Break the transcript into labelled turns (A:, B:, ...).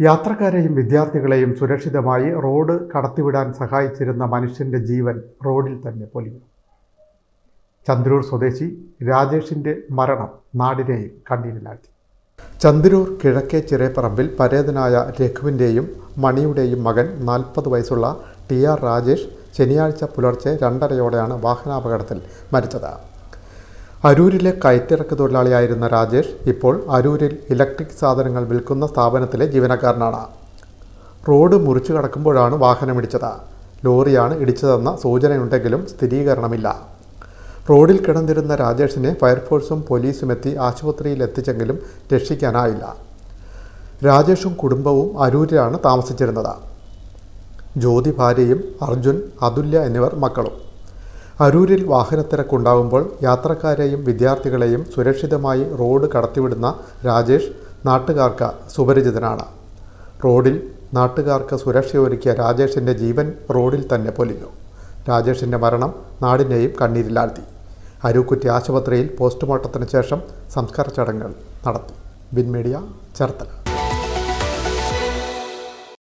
A: യാത്രക്കാരെയും വിദ്യാർത്ഥികളെയും സുരക്ഷിതമായി റോഡ് കടത്തിവിടാൻ സഹായിച്ചിരുന്ന മനുഷ്യന്റെ ജീവൻ റോഡിൽ തന്നെ പൊലിഞ്ഞു. ചന്ദ്രൂർ സ്വദേശി രാജേഷിന്റെ മരണം നാടിനെയും കണ്ണീരിലാഴ്ത്തി. ചന്ദ്രൂർ കിഴക്കേ ചിറേപ്പറമ്പിൽ പരേതനായ രഘുവിന്റെയും മണിയുടെയും മകൻ നാൽപ്പത് വയസ്സുള്ള ടി ആർ രാജേഷ് ശനിയാഴ്ച പുലർച്ചെ രണ്ടരയോടെയാണ് വാഹനാപകടത്തിൽ മരിച്ചത്. അരൂരിലെ കയറ്റിറക്ക് തൊഴിലാളിയായിരുന്ന രാജേഷ് ഇപ്പോൾ അരൂരിൽ ഇലക്ട്രിക് സാധനങ്ങൾ വിൽക്കുന്ന സ്ഥാപനത്തിലെ ജീവനക്കാരനാണ്. റോഡ് മുറിച്ചു കടക്കുമ്പോഴാണ് വാഹനമിടിച്ചത് ലോറിയാണ് ഇടിച്ചതെന്ന സൂചനയുണ്ടെങ്കിലും സ്ഥിരീകരണമില്ല. റോഡിൽ കിടന്നിരുന്ന രാജേഷിനെ ഫയർഫോഴ്സും പോലീസും എത്തി ആശുപത്രിയിൽ എത്തിച്ചെങ്കിലും രക്ഷിക്കാനായില്ല. രാജേഷും കുടുംബവും അരൂരിലാണ് താമസിച്ചിരുന്നത്. ജ്യോതി ഭാര്യയും അർജുൻ അതുല്യ എന്നിവർ മക്കളും. അരൂരിൽ വാഹനത്തിരക്കുണ്ടാകുമ്പോൾ യാത്രക്കാരെയും വിദ്യാർത്ഥികളെയും സുരക്ഷിതമായി റോഡ് കടത്തിവിടുന്ന രാജേഷ് നാട്ടുകാർക്ക് സുപരിചിതനാണ്. റോഡിൽ നാട്ടുകാർക്ക് സുരക്ഷയൊരുക്കിയ രാജേഷിന്റെ ജീവൻ റോഡിൽ തന്നെ പൊലിഞ്ഞു. രാജേഷിന്റെ മരണം നാടിനെയും കണ്ണീരിലാഴ്ത്തി. അരൂക്കുറ്റി ആശുപത്രിയിൽ പോസ്റ്റ്മോർട്ടത്തിന് ശേഷം സംസ്കാര ചടങ്ങുകൾ നടത്തി. ബിൻ മീഡിയ ചേർത്തല.